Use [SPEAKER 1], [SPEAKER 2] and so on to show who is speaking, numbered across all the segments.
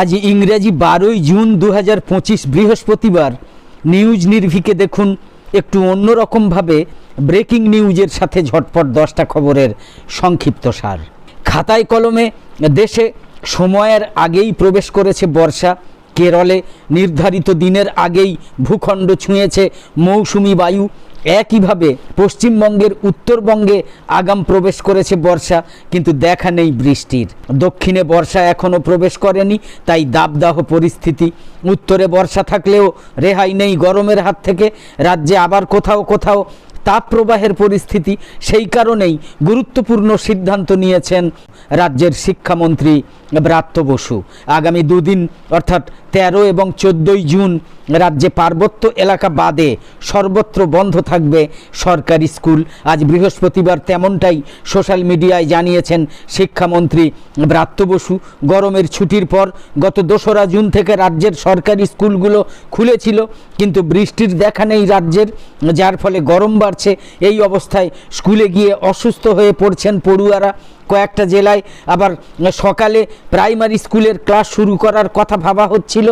[SPEAKER 1] আজ ইংরেজি বারোই জুন দু হাজার পঁচিশ বৃহস্পতিবার নিউজ নির্ভিকে দেখুন একটু অন্যরকমভাবে ব্রেকিং নিউজের সাথে ঝটপট দশটা খবরের সংক্ষিপ্ত সার। খাতায় কলমে দেশে সময়ের আগেই প্রবেশ করেছে বর্ষা। কেরলে নির্ধারিত দিনের আগেই ভূখণ্ড ছুঁয়েছে মৌসুমি বায়ু। একইভাবে পশ্চিমবঙ্গের উত্তরবঙ্গে আগাম প্রবেশ করেছে বর্ষা, কিন্তু দেখা নেই বৃষ্টির। দক্ষিণে বর্ষা এখনও প্রবেশ করেনি, তাই দাবদাহ পরিস্থিতি। উত্তরে বর্ষা থাকলেও রেহাই নেই গরমের হাত থেকে, রাজ্যে আবার কোথাও কোথাও তাপপ্রবাহের পরিস্থিতি, সেই কারণেই গুরুত্বপূর্ণ সিদ্ধান্ত নিয়েছেন রাজ্যের শিক্ষামন্ত্রী ব্রাত্য বসু। আগামী দুদিন, অর্থাৎ তেরো এবং চোদ্দোই জুন রাজ্যে পার্বত্য এলাকা বাদে সর্বত্র বন্ধ থাকবে সরকারি স্কুল। আজ বৃহস্পতিবার তেমনটাই সোশ্যাল মিডিয়ায় জানিয়েছেন শিক্ষামন্ত্রী ব্রাত্য বসু। গরমের ছুটির পর গত দোসরা জুন থেকে রাজ্যের সরকারি স্কুলগুলো খুলেছিল, কিন্তু বৃষ্টির দেখা নেই রাজ্যের, যার ফলে গরম বাড়ছে। এই অবস্থায় স্কুলে গিয়ে অসুস্থ হয়ে পড়ছেন পড়ুয়ারা। কয়েকটা জেলায় আবার সকালে প্রাইমারি স্কুলের ক্লাস শুরু করার কথা ভাবা হচ্ছিল।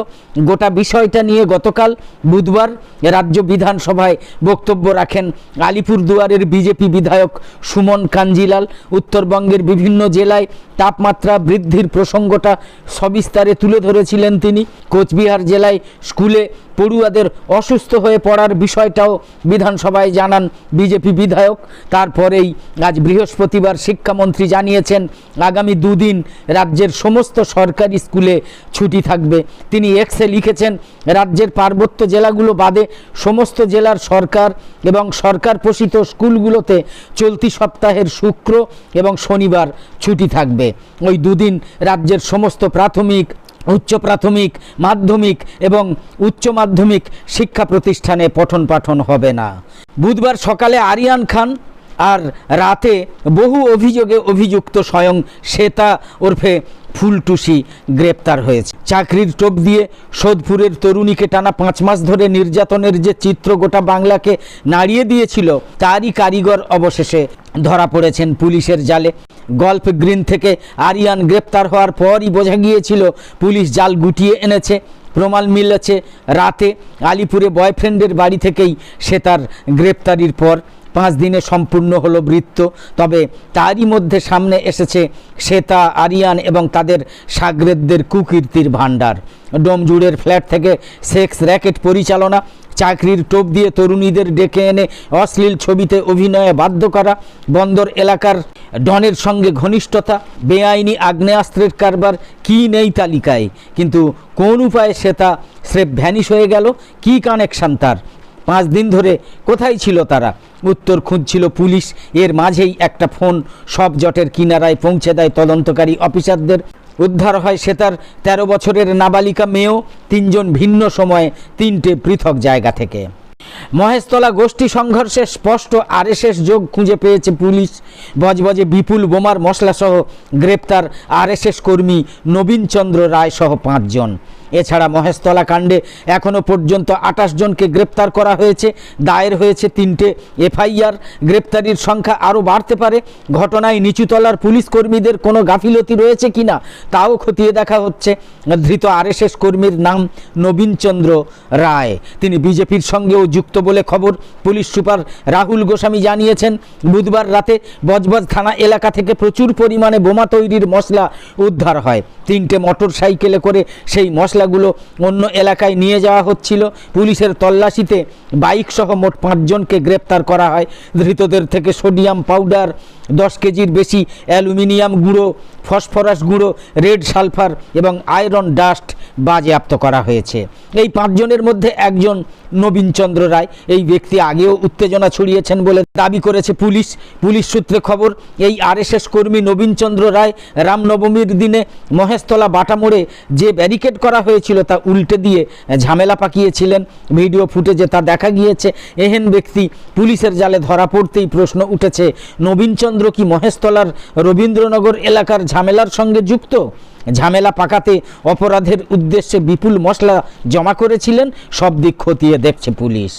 [SPEAKER 1] গোটা বিষয়টা নিয়ে গতকাল বুধবার রাজ্য বিধানসভায় বক্তব্য রাখেন আলিপুরদুয়ারের বিজেপি বিধায়ক সুমন কাঞ্জিলাল। উত্তরবঙ্গের বিভিন্ন জেলায় তাপমাত্রা বৃদ্ধির প্রসঙ্গটা সবিস্তারে তুলে ধরেছিলেন তিনি। কোচবিহার জেলায় স্কুলে পড়ুয়াদের অসুস্থ হয়ে পড়ার বিষয়টাও বিধানসভায় জানান বিজেপি বিধায়ক। তারপরেই আজ বৃহস্পতিবার শিক্ষামন্ত্রী জানিয়েছেন, আগামী দুদিন রাজ্যের সমস্ত সরকারি স্কুলে ছুটি থাকবে। তিনি এক্সে লিখেছেন, রাজ্যের পার্বত্য জেলাগুলো বাদে সমস্ত জেলার সরকার এবং সরকার পোষিত স্কুলগুলোতে চলতি সপ্তাহের শুক্র এবং শনিবার ছুটি থাকবে। ওই দুদিন রাজ্যের সমস্ত প্রাথমিক উচ্চ প্রাথমিক, মাধ্যমিক এবং উচ্চ মাধ্যমিক শিক্ষা প্রতিষ্ঠানে পঠন পাঠন হবে না। বুধবার সকালে আরিয়ান খান আর রাতে বহু অভিযোগে অভিযুক্ত স্বয়ং শ্বেতা ওরফে ফুলটুসি গ্রেপ্তার হয়েছে। চাকরির টোপ দিয়ে সোদপুরের তরুণীকে টানা পাঁচ মাস ধরে নির্যাতনের যে চিত্র গোটা বাংলাকে নাড়িয়ে দিয়েছিল, তারই কারিগর অবশেষে ধরা পড়েছেন পুলিশের জালে। গল্ফ গ্রিন থেকে আরিয়ান গ্রেপ্তার হওয়ার পরই বোঝা গিয়েছিল পুলিশ জাল গুটিয়ে এনেছে। প্রমাণ মিলেছে, রাতে আলিপুরে বয়ফ্রেন্ডের বাড়ি থেকেই সে তার গ্রেপ্তারির পর পাঁচ দিনে সম্পূর্ণ হলো বৃত্ত। তবে তারই মধ্যে সামনে এসেছে শ্বেতা, আরিয়ান এবং তাদের সাগরেদদের কুকীর্তির ভাণ্ডার। ডোমজুড়ের ফ্ল্যাট থেকে সেক্স র্যাকেট পরিচালনা চাকরির টোপ দিয়ে তরুণীদের ডেকে এনে অশ্লীল ছবিতে অভিনয়ে বাধ্য করা, বন্দর এলাকার ডনের সঙ্গে ঘনিষ্ঠতা, বেআইনি আগ্নেয়াস্ত্রের কারবার, কি নেই তালিকায়? কিন্তু কোন উপায়ে সে তা স্রেফ ভ্যানিশ হয়ে গেল? কি কানেকশান তার? পাঁচ দিন ধরে কোথায় ছিল তারা? উত্তর খুঁজছিল পুলিশ। এর মাঝেই একটা ফোন সব জটের কিনারায় পৌঁছে দেয় তদন্তকারী অফিসারদের। উদ্ধার হয় সে তার তেরো বছরের নাবালিকা মেয়েও তিনজন ভিন্ন সময়ে তিনটে পৃথক জায়গা থেকে। মহেশতলা গোষ্ঠী সংঘর্ষে স্পষ্ট আরএসএস যোগ খুঁজে পেয়েছে পুলিশ। বজবজে বিপুল বোমার মশলাসহ গ্রেপ্তার আরএসএস কর্মী নবীনচন্দ্র রায় সহ পাঁচজন। এছাড়া মহেশতলা কাণ্ডে এখনও পর্যন্ত আটাশ জনকে গ্রেপ্তার করা হয়েছে। দায়ের হয়েছে তিনটে এফআইআর। গ্রেপ্তারির সংখ্যা আরও বাড়তে পারে। ঘটনায় নিচুতলার পুলিশ কর্মীদের কোনো গাফিলতি রয়েছে কিনা তাও খতিয়ে দেখা হচ্ছে। ধৃত আরএসএস কর্মীর নাম নবীনচন্দ্র রায়। তিনি বিজেপির সঙ্গেও যুক্ত বলে খবর পুলিশ সুপার রাহুল গোস্বামী জানিয়েছেন, বুধবার রাতে বজবজ থানা এলাকা থেকে প্রচুর পরিমাণে বোমা তৈরির মশলা উদ্ধার হয়। তিনটে মোটর সাইকেলে করে সেই মশলাগুলো অন্য এলাকায় নিয়ে যাওয়া হচ্ছিল। পুলিশের তল্লাশিতে বাইকসহ মোট পাঁচজনকে গ্রেপ্তার করা হয়। ধৃতদের থেকে সোডিয়াম পাউডার দশ কেজির বেশি অ্যালুমিনিয়াম গুঁড়ো, ফসফরাস গুঁড়ো, রেড সালফার এবং আয়রন ডাস্ট বাজেয়াপ্ত করা হয়েছে। এই পাঁচজনের মধ্যে একজন নবীনচন্দ্র রায়। এই ব্যক্তি আগেও উত্তেজনা ছড়িয়েছেন বলে দাবি করেছে পুলিশ। পুলিশ সূত্রে খবর, এই আরএসএস কর্মী নবীনচন্দ্র রায় রামনবমীর দিনে মহেশতলা বাটা মোড়ে যে ব্যারিকেড করা হয়েছিল তা উল্টে দিয়ে ঝামেলা পাকিয়েছিলেন। ভিডিও ফুটেজে তা দেখা গিয়েছে। এহেন ব্যক্তি পুলিশের জালে ধরা পড়তেই প্রশ্ন উঠেছে। নবীনচন্দ্র কি মহেশতলার রবীন্দ্রনগর এলাকার ঝামেলার সঙ্গে যুক্ত? ঝামেলা পাকাতে অপরাধের উদ্দেশ্যে বিপুল মশলা জমা করেছিলেন, সব দিক খতিয়ে দেখছে পুলিশ।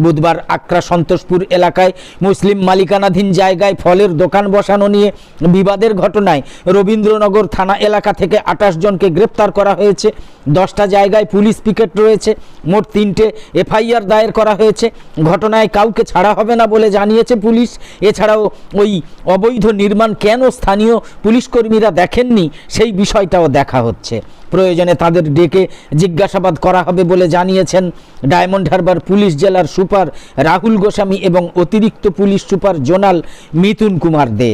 [SPEAKER 1] বুধবার আকরা সন্তোষপুর এলাকায় মুসলিম মালিকানাধীন জায়গায় ফলের দোকান বসানো নিয়ে বিবাদের ঘটনায় রবীন্দ্রনগর থানা এলাকা থেকে আঠাশ জনকে গ্রেপ্তার করা হয়েছে। দশটা জায়গায় পুলিশ পিকেট রয়েছে, মোট তিনটে এফআইআর দায়ের করা হয়েছে। ঘটনায় কাউকে ছাড়া হবে না বলে জানিয়েছে পুলিশ। এছাড়াও ওই অবৈধ নির্মাণ কেন স্থানীয় পুলিশ কর্মীরা দেখেননি, সেই বিষয়টাও দেখা হচ্ছে। প্রয়োজনে তাদের ডেকে জিজ্ঞাসাবাদ করা হবে বলে জানিয়েছেন ডায়মন্ড হারবার পুলিশ জেলার সুপার রাহুল গোস্বামী এবং অতিরিক্ত police super zonal Mithun Kumar De.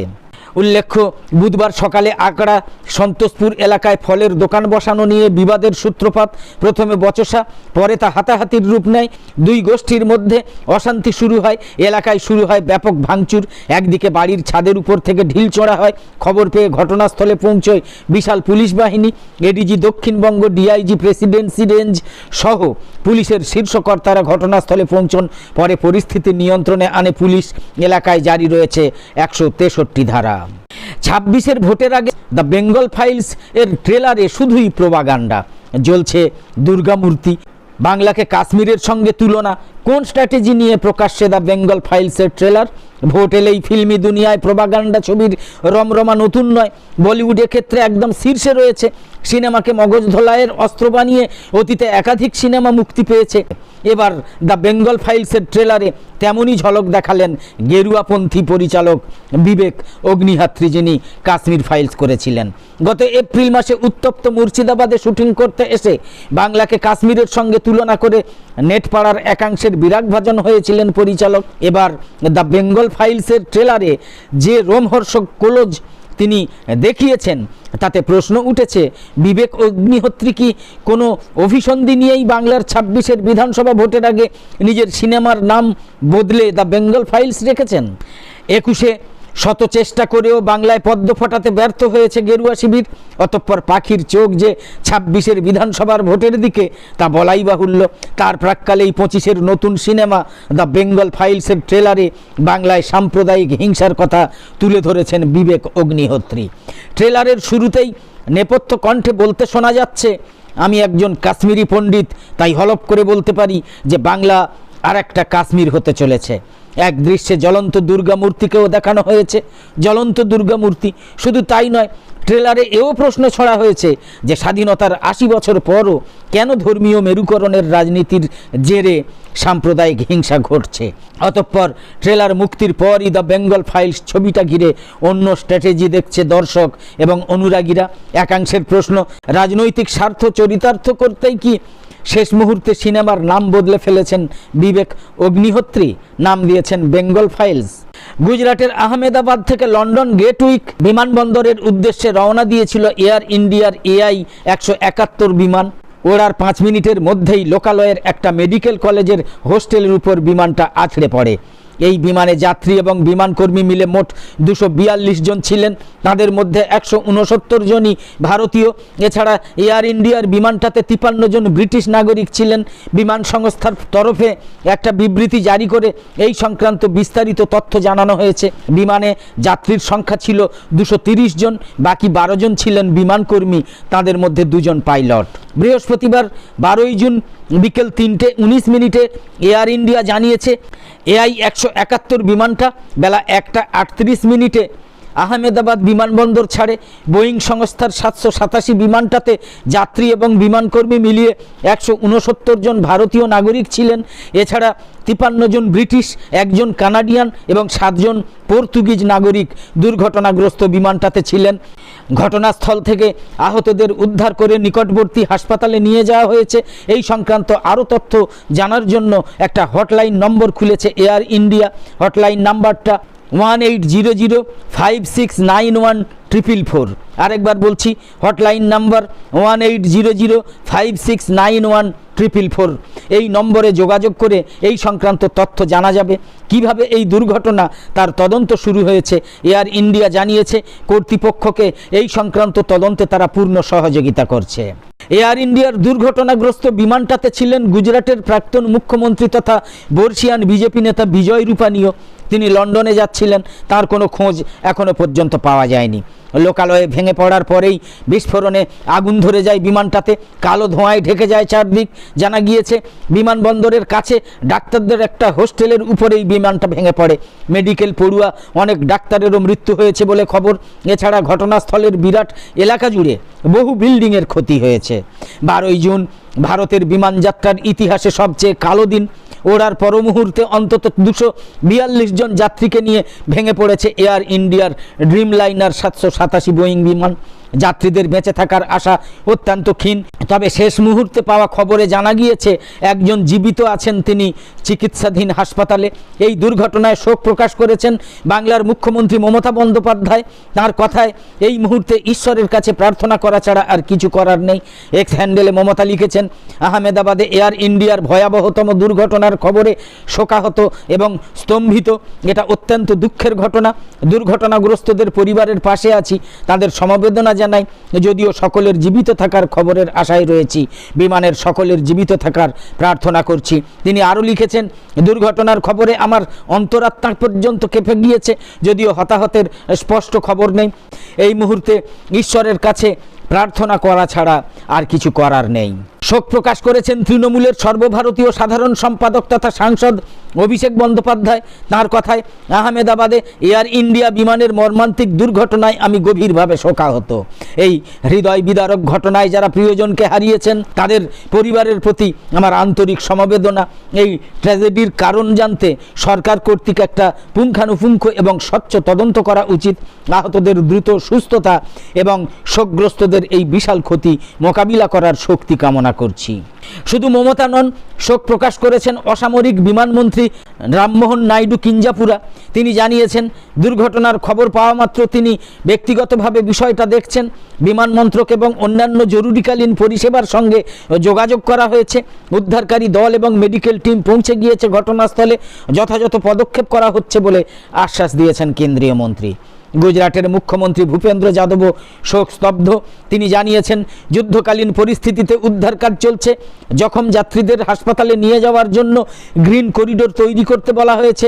[SPEAKER 1] উল্লেখ্য, বুধবার সকালে আকড়া সন্তোষপুর এলাকায় ফলের দোকান বসানো নিয়ে বিবাদের সূত্রপাত। প্রথমে বচসা, পরে তা হাতাহাতির রূপ নেয়। দুই গোষ্ঠীর মধ্যে অশান্তি শুরু হয়। এলাকায় শুরু হয় ব্যাপক ভাঙচুর। একদিকে বাড়ির ছাদের উপর থেকে ঢিল চড়া হয়। খবর পেয়ে ঘটনাস্থলে পৌঁছয় বিশাল পুলিশ বাহিনী। ADG Dakshinbanga DIG presidency range সহ পুলিশের শীর্ষকর্তারা ঘটনাস্থলে পৌঁছন, পরে পরিস্থিতি নিয়ন্ত্রণে আনে পুলিশ। এলাকায় জারি রয়েছে একশো তেষট্টি ধারা। ছাব্বিশের ভোটের আগে দ্য বেঙ্গল ফাইলস এর ট্রেলারে শুধুই প্রবাগান্ডা। জ্বলছে দুর্গামূর্তি বাংলাকে কাশ্মীরের সঙ্গে তুলনা কোন স্ট্র্যাটেজি নিয়ে প্রকাশ্যে দ্য বেঙ্গল ফাইলসের ট্রেলার ভোট এলেই ফিল্মি দুনিয়ায় প্রোপাগান্ডা ছবির রমরমা নতুন নয়। বলিউডের ক্ষেত্রে একদম শীর্ষে রয়েছে। সিনেমাকে মগজ ধোলাইয়ের অস্ত্র বানিয়ে অতীতে একাধিক সিনেমা মুক্তি পেয়েছে। এবার দ্য বেঙ্গল ফাইলসের ট্রেলারে তেমনই ঝলক দেখালেন গেরুয়াপন্থী পরিচালক বিবেক অগ্নিহাত্রী, যিনি কাশ্মীর ফাইলস করেছিলেন। গত এপ্রিল মাসে উত্তপ্ত মুর্শিদাবাদে শুটিং করতে এসে বাংলাকে কাশ্মীরের সঙ্গে তুলনা করে নেটপাড়ার একাংশের বিরাগভাজন হয়েছিলেন পরিচালক। এবার দ্য বেঙ্গল ফাইলসের ট্রেলারে যে রোমহর্ষক কোলজ তিনি দেখিয়েছেন, তাতে প্রশ্ন উঠেছে, বিবেক অগ্নিহোত্রী কি কোনো অভিসন্ধি নিয়েই বাংলার ছাব্বিশের বিধানসভা ভোটের আগে নিজের সিনেমার নাম বদলে দ্য বেঙ্গল ফাইলস রেখেছেন? একুশে শত চেষ্টা করেও বাংলায় পদ্ম ফোটাতে ব্যর্থ হয়েছে গেরুয়া শিবির। অতঃপর পাখির চোখ যে ছাব্বিশের বিধানসভার ভোটের দিকে, তা বলাই বাহুল্য। তার প্রাককালেই পঁচিশের নতুন সিনেমা, দ্য বেঙ্গল ফাইলসের ট্রেলারে বাংলায় সাম্প্রদায়িক হিংসার কথা তুলে ধরেছেন বিবেক অগ্নিহোত্রী। ট্রেলারের শুরুতেই নেপথ্য কণ্ঠে বলতে শোনা যাচ্ছে, আমি একজন কাশ্মীরি পণ্ডিত, তাই হলপ করে বলতে পারি যে বাংলা আর একটা কাশ্মীর হতে চলেছে। এক দৃশ্যে জ্বলন্ত দুর্গা মূর্তিকেও দেখানো হয়েছে। জ্বলন্ত দুর্গা মূর্তি শুধু তাই নয়, ট্রেলারে এও প্রশ্ন ছড়া হয়েছে যে স্বাধীনতার আশি বছর পরও কেন ধর্মীয় মেরুকরণের রাজনীতির জেরে সাম্প্রদায়িক হিংসা ঘটছে? অতঃপর ট্রেলার মুক্তির পরই দ্য বেঙ্গল ফাইলস ছবিটা ঘিরে অন্য স্ট্র্যাটেজি দেখছে দর্শক এবং অনুরাগীরা। একাংশের প্রশ্ন, রাজনৈতিক স্বার্থ চরিতার্থ করতেই কি শেষ মুহূর্তে সিনেমার নাম বদলে ফেলেছেন বিবেক অগ্নিহোত্রী, নাম দিয়েছেন বেঙ্গল ফাইলস। গুজরাটের আহমেদাবাদ থেকে লন্ডন গেটউইক বিমানবন্দরের উদ্দেশ্যে রওনা দিয়েছিল এয়ার ইন্ডিয়ার এআই একশো একাত্তর বিমান। ওড়ার পাঁচ মিনিটের মধ্যেই লোকালয়ের একটা মেডিকেল কলেজের হোস্টেলের উপর বিমানটা আছড়ে পড়ে। এই বিমানে যাত্রী এবং বিমানকর্মী মিলে মোট দুশো জন ছিলেন। তাদের মধ্যে একশো উনসত্তর জনই ভারতীয়। এছাড়া এয়ার ইন্ডিয়ার বিমানটাতে তিপান্ন জন ব্রিটিশ নাগরিক ছিলেন। বিমান সংস্থার তরফে একটা বিবৃতি জারি করে এই সংক্রান্ত বিস্তারিত তথ্য জানানো হয়েছে। বিমানে যাত্রীর সংখ্যা ছিল দুশো জন, বাকি বারো জন ছিলেন বিমানকর্মী। তাদের মধ্যে দুজন পাইলট। বৃহস্পতিবার বারোই জুন বিকেল তিনটে উনিশ মিনিটে এয়ার ইন্ডিয়া জানিয়েছে, এআই একশো একাত্তর বিমানটা বেলা একটা আটত্রিশ মিনিটে আহমেদাবাদ বিমানবন্দর ছাড়ে বোয়িং সংস্থার সাতশো সাতাশি বিমানটাতে যাত্রী এবং বিমানকর্মী মিলিয়ে একশো উনসত্তর জন ভারতীয় নাগরিক ছিলেন। এছাড়া তিপান্ন জন ব্রিটিশ, একজন কানাডিয়ান এবং সাতজন পর্তুগিজ নাগরিক দুর্ঘটনাগ্রস্ত বিমানটাতে ছিলেন। ঘটনাস্থল থেকে আহতদের উদ্ধার করে নিকটবর্তী হাসপাতালে নিয়ে যাওয়া হয়েছে। এই সংক্রান্ত আরও তথ্য জানার জন্য একটা হটলাইন নম্বর খুলেছে এয়ার ইন্ডিয়া। হটলাইন নাম্বারটা one eight zero zero five six nine one triple four. আরেকবার বলছি, hotline number one eight zero zero five six nine one triple four. এই নম্বরে যোগাযোগ করে এই সংক্রান্ত তথ্য জানা যাবে। কীভাবে এই দুর্ঘটনা তার তদন্ত শুরু হয়েছে, এয়ার ইন্ডিয়া জানিয়েছে। কর্তৃপক্ষকে এই সংক্রান্ত তদন্তে তারা পূর্ণ সহযোগিতা করছে। এয়ার ইন্ডিয়ার দুর্ঘটনাগ্রস্ত বিমানটাতে ছিলেন গুজরাটের প্রাক্তন মুখ্যমন্ত্রী তথা বর্ষিয়ান বিজেপি নেতা বিজয় রূপানীয়। তিনি লন্ডনে যাচ্ছিলেন, তার কোনো খোঁজ এখনও পর্যন্ত পাওয়া যায়নি। লোকালয়ে ভেঙে পড়ার পরেই বিস্ফোরণে আগুন ধরে যায় বিমানটাতে, কালো ধোঁয়ায় ঢেকে যায় চারদিক। জানা গিয়েছে, বিমানবন্দরের কাছে ডাক্তারদের একটা হোস্টেলের উপরেই বিমানটা ভেঙে পড়ে। মেডিকেল পড়ুয়া অনেক ডাক্তারেরও মৃত্যু হয়েছে বলে খবর। এছাড়া ঘটনাস্থলের বিরাট এলাকা জুড়ে বহু বিল্ডিংয়ের ক্ষতি হয়েছে। বারোই জুন, ভারতের বিমানযাত্রার ইতিহাসে সবচেয়ে কালো দিন। ওড়ার পর মুহূর্তে অন্তত দুশো বিয়াল্লিশ জন যাত্রীকে নিয়ে ভেঙে পড়েছে এয়ার ইন্ডিয়ার ড্রিম লাইনার সাতশো সাতাশি বোয়িং বিমান। যাত্রীদের বেঁচে থাকার আশা অত্যন্ত ক্ষীণ। তবে শেষ মুহূর্তে পাওয়া খবরে জানা গিয়েছে, একজন জীবিত আছেন তিনি চিকিৎসাধীন হাসপাতালে। এই দুর্ঘটনায় শোক প্রকাশ করেছেন বাংলার মুখ্যমন্ত্রী মমতা বন্দ্যোপাধ্যায়। তার কথায়, এই মুহূর্তে ঈশ্বরের কাছে প্রার্থনা করা ছাড়া আর কিছু করার নেই। এক্স হ্যান্ডেলে মমতা লিখেছেন, আহমেদাবাদে এয়ার ইন্ডিয়ার ভয়াবহতম দুর্ঘটনার খবরে শোকাহত এবং স্তম্ভিত। এটা অত্যন্ত দুঃখের ঘটনা। দুর্ঘটনাগ্রস্তদের পরিবারের পাশে আছি, তাদের সমবেদনা জানাই, যদিও সকলের জীবিত থাকার খবরের আশায় রয়েছি, বিমানের সকলের জীবিত থাকার প্রার্থনা করছি। তিনি আরও লিখেছেন, দুর্ঘটনার খবরে আমার অন্তরাত্মা পর্যন্ত কেঁপে গিয়েছে, যদিও হতাহতের স্পষ্ট খবর নেই। এই মুহূর্তে ঈশ্বরের কাছে প্রার্থনা করা ছাড়া আর কিছু করার নেই। শোক প্রকাশ করেছেন তৃণমূলের সর্বভারতীয় সাধারণ সম্পাদক তথা সাংসদ অভিষেক বন্দ্যোপাধ্যায়। তার কথায়, আহমেদাবাদে এয়ার ইন্ডিয়া বিমানের মর্মান্তিক দুর্ঘটনায় আমি গভীরভাবে শোকাহত। এই হৃদয় বিদারক ঘটনায় যারা প্রিয়জনকে হারিয়েছেন, তাদের পরিবারের প্রতি আমার আন্তরিক সমবেদনা। এই ট্র্যাজেডির কারণ জানতে সরকার কর্তৃক একটা পুঙ্খানুপুঙ্খ এবং স্বচ্ছ তদন্ত করা উচিত। আহতদের দ্রুত সুস্থতা এবং শোকগ্রস্তদের এই বিশাল ক্ষতি মোকাবিলা করার শক্তি কামনা করছি। শুধু মমতা নন, শোক প্রকাশ করেছেন অসামরিক বিমানমন্ত্রী রামমোহন নাইডু কিঞ্জাপুরা। তিনি জানিয়েছেন, দুর্ঘটনার খবর পাওয়া মাত্র তিনি ব্যক্তিগতভাবে বিষয়টা দেখছেন। বিমান মন্ত্রক এবং অন্যান্য জরুরিকালীন পরিষেবার সঙ্গে যোগাযোগ করা হয়েছে। উদ্ধারকারী দল এবং মেডিকেল টিম পৌঁছে গিয়েছে ঘটনাস্থলে। যথাযথ পদক্ষেপ করা হচ্ছে বলে আশ্বাস দিয়েছেন কেন্দ্রীয় মন্ত্রী। গুজরাটের মুখ্যমন্ত্রী ভূপেন্দ্র যাদবও শোক স্তব্ধ। তিনি জানিয়েছেন, যুদ্ধকালীন পরিস্থিতিতে উদ্ধার কাজ চলছে। জখম যাত্রীদের হাসপাতালে নিয়ে যাওয়ার জন্য গ্রিন করিডোর তৈরি করতে বলা হয়েছে।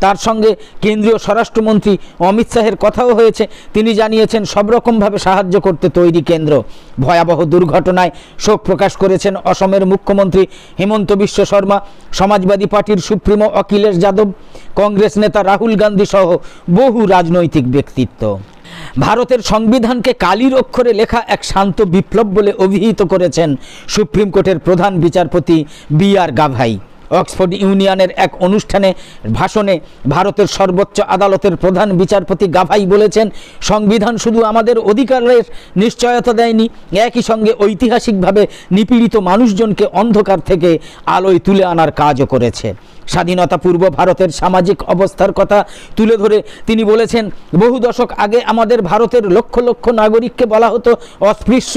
[SPEAKER 1] তার সঙ্গে কেন্দ্রীয় স্বরাষ্ট্রমন্ত্রী অমিত শাহের কথাও হয়েছে। তিনি জানিয়েছেন, সব রকমভাবে সাহায্য করতে তৈরি কেন্দ্র। ভয়াবহ দুর্ঘটনায় শোক প্রকাশ করেছেন অসমের মুখ্যমন্ত্রী হেমন্ত বিশ্ব শর্মা, সমাজবাদী পার্টির সুপ্রিমো অখিলেশ যাদব, কংগ্রেস নেতা রাহুল গান্ধী সহ বহু রাজনৈতিক ব্যক্তিত্ব। ভারতের সংবিধানকে কালির অক্ষরে লেখা এক শান্ত বিপ্লব বলে অভিহিত করেছেন সুপ্রিম কোর্টের প্রধান বিচারপতি বি আর গাভাই। অক্সফোর্ড ইউনিয়নের এক অনুষ্ঠানে ভাষণে ভারতের সর্বোচ্চ আদালতের প্রধান বিচারপতি গাভাই বলেছেন, সংবিধান শুধু আমাদের অধিকারের নিশ্চয়তা দেয়নি, একই সঙ্গে ঐতিহাসিকভাবে নিপীড়িত মানুষজনকে অন্ধকার থেকে আলোয় তুলে আনার কাজও করেছে। স্বাধীনতা পূর্ব ভারতের সামাজিক অবস্থার কথা তুলে ধরে তিনি বলেছেন, বহু দশক আগে আমাদের ভারতের লক্ষ লক্ষ নাগরিককে বলা হতো অস্পৃশ্য,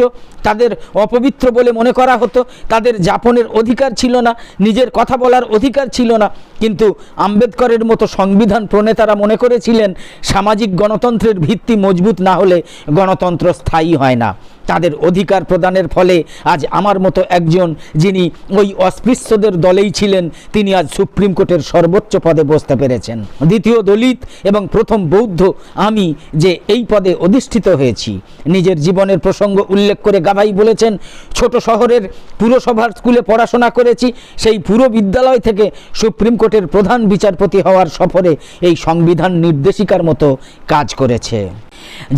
[SPEAKER 1] তাদের অপবিত্র বলে মনে করা হতো, তাদের যাপনের অধিকার ছিল না, নিজের কথা বলার অধিকার ছিল না। কিন্তু আম্বেদকরের মতো সংবিধান প্রণেতারা মনে করেছিলেন, সামাজিক গণতন্ত্রের ভিত্তি মজবুত না হলে গণতন্ত্র স্থায়ী হয় না। তাদের অধিকার প্রদানের ফলে আজ আমার মতো একজন যিনি ওই অস্পৃশ্যদের দলেই ছিলেন, তিনি আজ সুপ্রিম কোর্টের সর্বোচ্চ পদে বসতে পেরেছেন। দ্বিতীয় দলিত এবং প্রথম বৌদ্ধ আমি যে এই পদে অধিষ্ঠিত হয়েছি। নিজের জীবনের প্রসঙ্গ উল্লেখ করে গাভাই বলেছেন, ছোট শহরের পুরসভার স্কুলে পড়াশোনা করেছি, সেই পুরো বিদ্যালয় থেকে সুপ্রিম কোর্টের প্রধান বিচারপতি হওয়ার সফরে এই সংবিধান নির্দেশিকার মতো কাজ করেছে।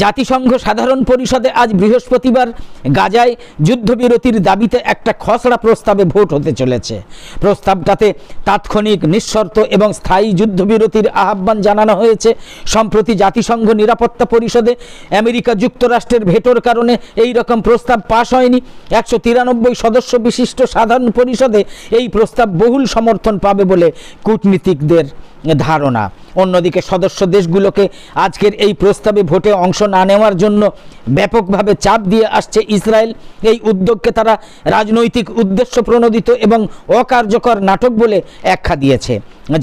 [SPEAKER 1] জাতিসংঘ সাধারণ পরিষদে আজ বৃহস্পতিবার গাজায় যুদ্ধবিরতির দাবিতে একটা খসড়া প্রস্তাবে ভোট হতে চলেছে। প্রস্তাবটাতে তাৎক্ষণিক নিঃশর্ত এবং স্থায়ী যুদ্ধবিরতির আহ্বান জানানো হয়েছে। সম্প্রতি জাতিসংঘ নিরাপত্তা পরিষদে আমেরিকা যুক্তরাষ্ট্রের ভেটোর কারণে এই রকম প্রস্তাব পাশ হয়নি। একশো তিরানব্বই সদস্য বিশিষ্ট সাধারণ পরিষদে এই প্রস্তাব বহুল সমর্থন পাবে বলে কূটনীতিকদের ধারণা। অন্যদিকে সদস্য দেশগুলোকে আজকের এই প্রস্তাবে ভোটে অংশ না নেওয়ার জন্য ব্যাপকভাবে চাপ দিয়ে আসছে ইসরায়েল। এই উদ্যোগকে তারা রাজনৈতিক উদ্দেশ্য প্রণোদিত এবং অকার্যকর নাটক বলে ব্যাখ্যা দিয়েছে।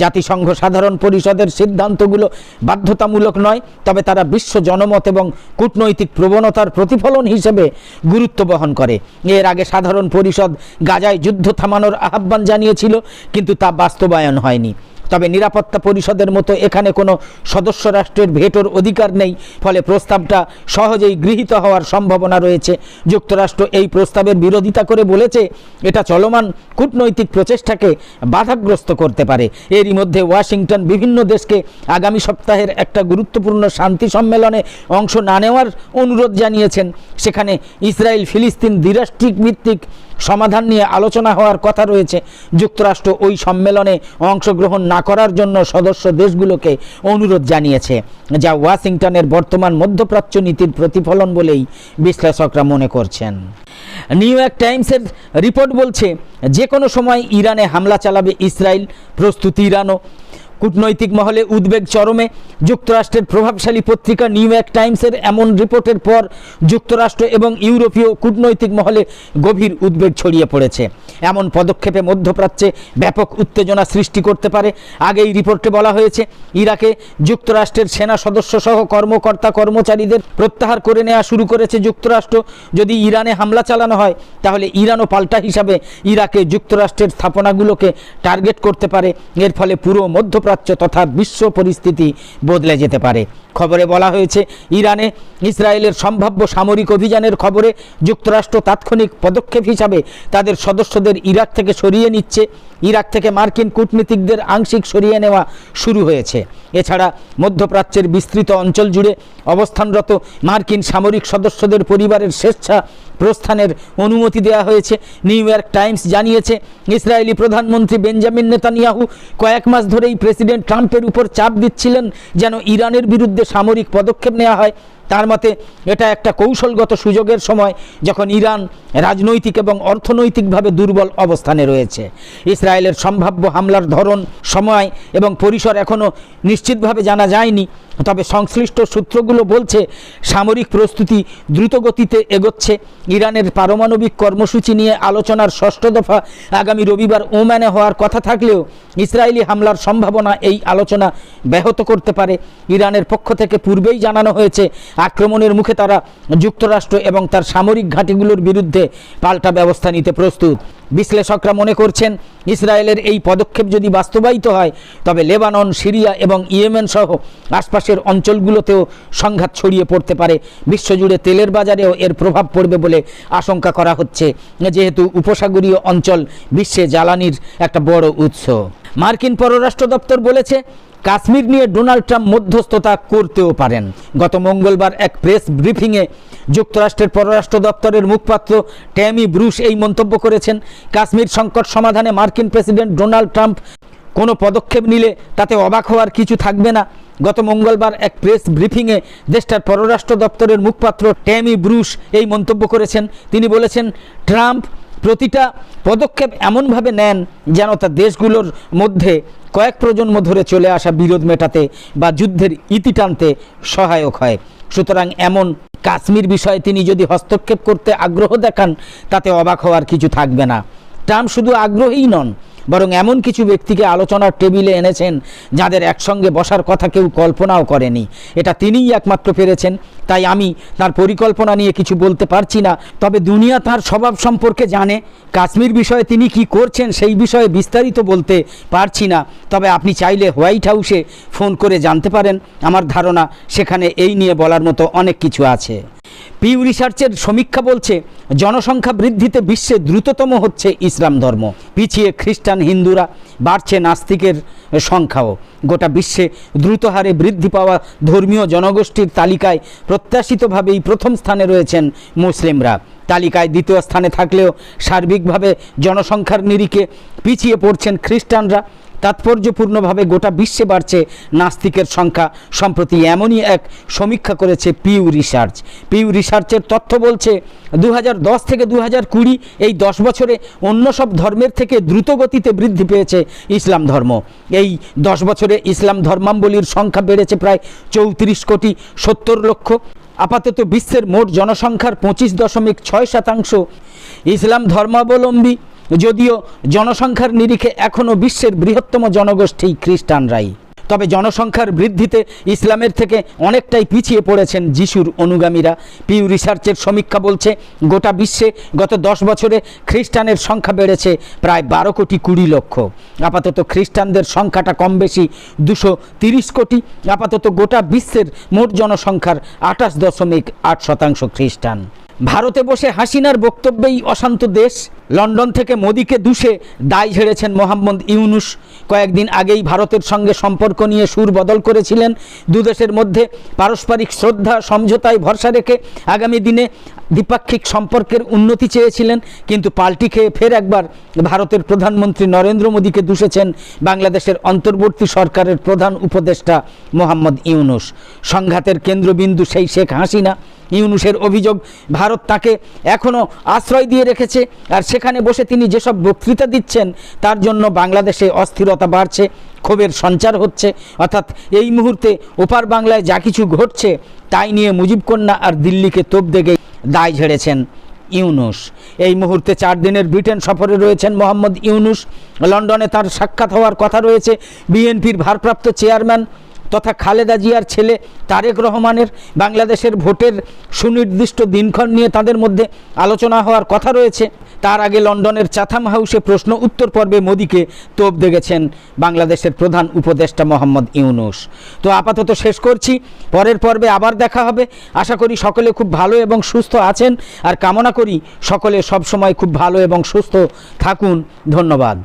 [SPEAKER 1] জাতিসংঘ সাধারণ পরিষদের সিদ্ধান্তগুলো বাধ্যতামূলক নয়, তবে তারা বিশ্ব জনমত এবং কূটনৈতিক প্রবণতার প্রতিফলন হিসেবে গুরুত্ব বহন করে। এর আগে সাধারণ পরিষদ গাজায় যুদ্ধ থামানোর আহ্বান জানিয়েছিল, কিন্তু তা বাস্তবায়ন হয়নি। তবে নিরাপত্তা পরিষদের মতো এখানে কোনো সদস্য রাষ্ট্রের ভেটোর অধিকার নেই, ফলে প্রস্তাবটা সহজেই গৃহীত হওয়ার সম্ভাবনা রয়েছে। যুক্তরাষ্ট্র এই প্রস্তাবের বিরোধিতা করে বলেছে, এটা চলমান কূটনৈতিক প্রচেষ্টাকে বাধাগ্রস্ত করতে পারে। এরই মধ্যে ওয়াশিংটন বিভিন্ন দেশকে আগামী সপ্তাহের একটা গুরুত্বপূর্ণ শান্তি সম্মেলনে অংশ না নেওয়ার অনুরোধ জানিয়েছেন। সেখানে ইসরায়েল ফিলিস্তিন দ্বিরাষ্ট্রিক ভিত্তিক সমাধান নিয়ে আলোচনা হওয়ার কথা রয়েছে। যুক্তরাষ্ট্র ওই সম্মেলনে অংশগ্রহণ না করার জন্য সদস্য দেশগুলোকে অনুরোধ জানিয়েছে, যা ওয়াশিংটনের বর্তমান মধ্যপ্রাচ্য নীতির প্রতিফলন বলেই বিশ্লেষকরা মনে করছেন। নিউ ইয়র্ক টাইমসের রিপোর্ট বলছে, যে কোনো সময় ইরানে হামলা চালাবে ইসরায়েল, প্রস্তুতি ইরানও। কূটনৈতিক মহলে উদ্বেগ চরমে। যুক্তরাষ্ট্রের প্রভাবশালী পত্রিকা নিউ ইয়র্ক টাইমসের এমন রিপোর্টের পর যুক্তরাষ্ট্র এবং ইউরোপীয় কূটনৈতিক মহলে গভীর উদ্বেগ ছড়িয়ে পড়েছে। এমন পদক্ষেপে মধ্যপ্রাচ্যে ব্যাপক উত্তেজনা সৃষ্টি করতে পারে। আগেই রিপোর্টে বলা হয়েছে, ইরাকে যুক্তরাষ্ট্রের সেনা সদস্য সহ কর্মকর্তা কর্মচারীদের প্রত্যাহার করে নেওয়া শুরু করেছে যুক্তরাষ্ট্র। যদি ইরানে হামলা চালানো হয়, তাহলে ইরানও পাল্টা হিসাবে ইরাকে যুক্তরাষ্ট্রের স্থাপনাগুলোকে টার্গেট করতে পারে। এর ফলে পুরো মধ্যপ্রাচ্য তথা বিশ্ব পরিস্থিতি বদলে যেতে পারে। খবরে বলা হয়েছে, ইরানে ইসরায়েলের সম্ভাব্য সামরিক অভিযানের খবরে যুক্তরাষ্ট্র তাৎক্ষণিক পদক্ষেপ হিসাবে তাদের সদস্যদের ইরাক থেকে সরিয়ে নিচ্ছে। ইরাক থেকে মার্কিন কূটনীতিকদের আংশিক সরিয়ে নেওয়া শুরু হয়েছে। এছাড়া মধ্যপ্রাচ্যের বিস্তৃত অঞ্চল জুড়ে অবস্থানরত মার্কিন সামরিক সদস্যদের পরিবারের স্বেচ্ছা প্রস্থানের অনুমতি দেওয়া হয়েছে। নিউ ইয়র্ক টাইমস জানিয়েছে, ইসরায়েলি প্রধানমন্ত্রী বেঞ্জামিন নেতানিয়াহু কয়েক মাস ধরেই প্রেসিডেন্ট ট্রাম্পের উপর চাপ দিচ্ছিলেন যেন ইরানের বিরুদ্ধে সামরিক পদক্ষেপ নেওয়া হয়। তার মতে এটা একটা কৌশলগত সুযোগের সময় যখন ইরান রাজনৈতিক এবং অর্থনৈতিকভাবে দুর্বল অবস্থানে রয়েছে। ইসরায়েলের সম্ভাব্য হামলার ধরন, সময় এবং পরিসর এখনও নিশ্চিতভাবে জানা যায়নি। তবে সংশ্লিষ্ট সূত্রগুলো বলছে, সামরিক প্রস্তুতি দ্রুতগতিতে এগোচ্ছে। ইরানের পারমাণবিক কর্মসূচি নিয়ে আলোচনার ষষ্ঠ দফা আগামী রবিবার ওম্যানে হওয়ার কথা থাকলেও ইসরায়েলি হামলার সম্ভাবনা এই আলোচনা ব্যাহত করতে পারে। ইরানের পক্ষ থেকে পূর্বেই জানানো হয়েছে আক্রমণের মুখে তারা যুক্তরাষ্ট্র এবং তার সামরিক ঘাঁটিগুলোর বিরুদ্ধে পাল্টা ব্যবস্থা নিতে প্রস্তুত। বিশ্লেষকরা মনে করছেন, ইসরায়েলের এই পদক্ষেপ যদি বাস্তবায়িত হয়, তবে লেবানন, সিরিয়া এবং ইয়েমেন সহ আশপাশের অঞ্চলগুলোতেও সংঘাত ছড়িয়ে পড়তে পারে। বিশ্বজুড়ে তেলের বাজারেও এর প্রভাব পড়বে বলে আশঙ্কা করা হচ্ছে। যেহেতু উপসাগরীয় অঞ্চল বিশ্বে জ্বালানির একটা বড় উৎস। মার্কিন পররাষ্ট্র দপ্তর বলেছে কাশ্মীর নিয়ে ডোনাল্ড ট্রাম্প মধ্যস্থতা করতেও পারেন। গত মঙ্গলবার এক প্রেস ব্রিফিংয়ে যুক্তরাষ্ট্রের পররাষ্ট্র দপ্তরের মুখপাত্র ট্যামি ব্রুস এই মন্তব্য করেছেন, কাশ্মীর সংকট সমাধানে মার্কিন প্রেসিডেন্ট ডোনাল্ড ট্রাম্প কোনো পদক্ষেপ নিলে তাতে অবাক হওয়ার কিছু থাকবে না। গত মঙ্গলবার এক প্রেস ব্রিফিংয়ে দেশটার পররাষ্ট্র দপ্তরের মুখপাত্র ট্যামি ব্রুস এই মন্তব্য করেছেন। তিনি বলেছেন, ট্রাম্প প্রতিটা পদক্ষেপ এমনভাবে নেন যেন তা দেশগুলোর মধ্যে কয়েক প্রজন্ম ধরে চলে আসা বিরোধ মেটাতে বা যুদ্ধের ইতি টানতে সহায়ক হয়। সুতরাং এমন কাশ্মীর বিষয়ে তিনি যদি হস্তক্ষেপ করতে আগ্রহ দেখান, তাতে অবাক হওয়ার কিছু থাকবে না। ট্রাম্প শুধু আগ্রহী নন, বরং এমন কিছু ব্যক্তিকে আলোচনার টেবিলে এনেছেন যাদের একসঙ্গে বসার কথা কেউ কল্পনাও করেনি। এটা তিনিই একমাত্র পেরেছেন তাই আমি তার পরিকল্পনা নিয়ে কিছু বলতে পারছি না। তবে দুনিয়া তার স্বভাব সম্পর্কে জানে। কাশ্মীর বিষয়ে তিনি কি করছেন সেই বিষয়ে বিস্তারিত বলতে পারছি না। তবে আপনি চাইলে হোয়াইট হাউসে ফোন করে জানতে পারেন। আমার ধারণা সেখানে এই নিয়ে বলার মতো অনেক কিছু আছে। পিউ রিসার্চের সমীক্ষা বলছে, জনসংখ্যা বৃদ্ধিতে বিশ্বে দ্রুততম হচ্ছে ইসলাম ধর্ম। পিছিয়ে খ্রিস্টান হিন্দুরা বাড়ছে নাস্তিকের সংখ্যাও। গোটা বিশ্বে দ্রুত হারে বৃদ্ধি পাওয়া ধর্মীয় জনগোষ্ঠীর তালিকায় প্রত্যাশিতভাবেই প্রথম স্থানে রয়েছেন মুসলিমরা। তালিকায় দ্বিতীয় স্থানে থাকলেও সার্বিকভাবে জনসংখ্যার নিরিখে পিছিয়ে পড়ছেন খ্রিস্টানরা। তাৎপর্যপূর্ণভাবে গোটা বিশ্বে বাড়ছে নাস্তিকের সংখ্যা। সম্প্রতি এমনই এক সমীক্ষা করেছে পিউ রিসার্চ। পিউ রিসার্চের তথ্য বলছে দু হাজার দশ থেকে দু এই দশ বছরে অন্য সব ধর্মের থেকে দ্রুত গতিতে বৃদ্ধি পেয়েছে ইসলাম ধর্ম। এই দশ বছরে ইসলাম ধর্মাবলীর সংখ্যা বেড়েছে প্রায় চৌত্রিশ কোটি সত্তর লক্ষ। আপাতত বিশ্বের মোট জনসংখ্যার পঁচিশ দশমিক ছয় শতাংশ। ইসলাম ধর্মাবলম্বী যদিও জনসংখ্যার নিরিখে এখনও বিশ্বের বৃহত্তম জনগোষ্ঠী খ্রিস্টানরাই। তবে জনসংখ্যার বৃদ্ধিতে ইসলামের থেকে অনেকটাই পিছিয়ে পড়েছেন যিশুর অনুগামীরা। পিউ রিসার্চের সমীক্ষা বলছে, গোটা বিশ্বে গত দশ বছরে খ্রিস্টানের সংখ্যা বেড়েছে প্রায় বারো কোটি কুড়ি লক্ষ। আপাতত খ্রিস্টানদের সংখ্যাটা কম বেশি দুশো তিরিশ কোটি। আপাতত গোটা বিশ্বের মোট জনসংখ্যার আঠাশ দশমিক আট শতাংশ খ্রিস্টান। ভারতে বসে হাসিনার বক্তব্যেই অশান্ত দেশ। লন্ডন থেকে মোদিকে দুষে দায় ঝেড়েছেন মোহাম্মদ ইউনুস। কয়েকদিন আগেই ভারতের সঙ্গে সম্পর্ক নিয়ে সুর বদল করেছিলেন দুদেশের মধ্যে। পারস্পরিক শ্রদ্ধা, সমঝোতায় ভরসা রেখে আগামী দিনে দ্বিপাক্ষিক সম্পর্কের উন্নতি চেয়েছিলেন। কিন্তু পাল্টি খেয়ে ফের একবার ভারতের প্রধানমন্ত্রী নরেন্দ্র মোদীকে দুষেছেন বাংলাদেশের অন্তর্বর্তী সরকারের প্রধান উপদেষ্টা মোহাম্মদ ইউনুস। সংঘাতের কেন্দ্রবিন্দু সেই শেখ হাসিনা। ইউনুসের অভিযোগ, ভারত তাকে এখনও আশ্রয় দিয়ে রেখেছে, আর সেখানে বসে তিনি যেসব বক্তৃতা দিচ্ছেন, তার জন্য বাংলাদেশে অস্থিরতা বাড়ছে, ক্ষোভের সঞ্চার হচ্ছে, অর্থাৎ এই মুহূর্তে ওপার বাংলায় যা কিছু ঘটছে, তাই নিয়ে মুজিব কন্যা আর দিল্লিকে তোপ দেগে দায় ঝেড়েছেন ইউনুস। এই মুহূর্তে চার দিনের ব্রিটেন সফরে রয়েছেন মোহাম্মদ ইউনুস। লন্ডনে তার সাক্ষাৎ হওয়ার কথা রয়েছে, বিএনপির ভারপ্রাপ্ত চেয়ারম্যান তথা খালেদা জিয়ার ছেলে তারেক রহমানের বাংলাদেশের ভোটের সুনির্দিষ্ট দিনক্ষণ নিয়ে তাদের মধ্যে আলোচনা হওয়ার কথা রয়েছে। তার আগে লন্ডনের চাথাম হাউসে প্রশ্ন উত্তর পর্বে মোদিকে তোপ দেখেছেন বাংলাদেশের প্রধান উপদেষ্টা মোহাম্মদ ইউনুস। তো আপাতত শেষ করছি, পরের পর্বে আবার দেখা হবে। আশা করি সকলে খুব ভালো এবং সুস্থ আছেন, আর কামনা করি সকলে সবসময় খুব ভালো এবং সুস্থ থাকুন। ধন্যবাদ।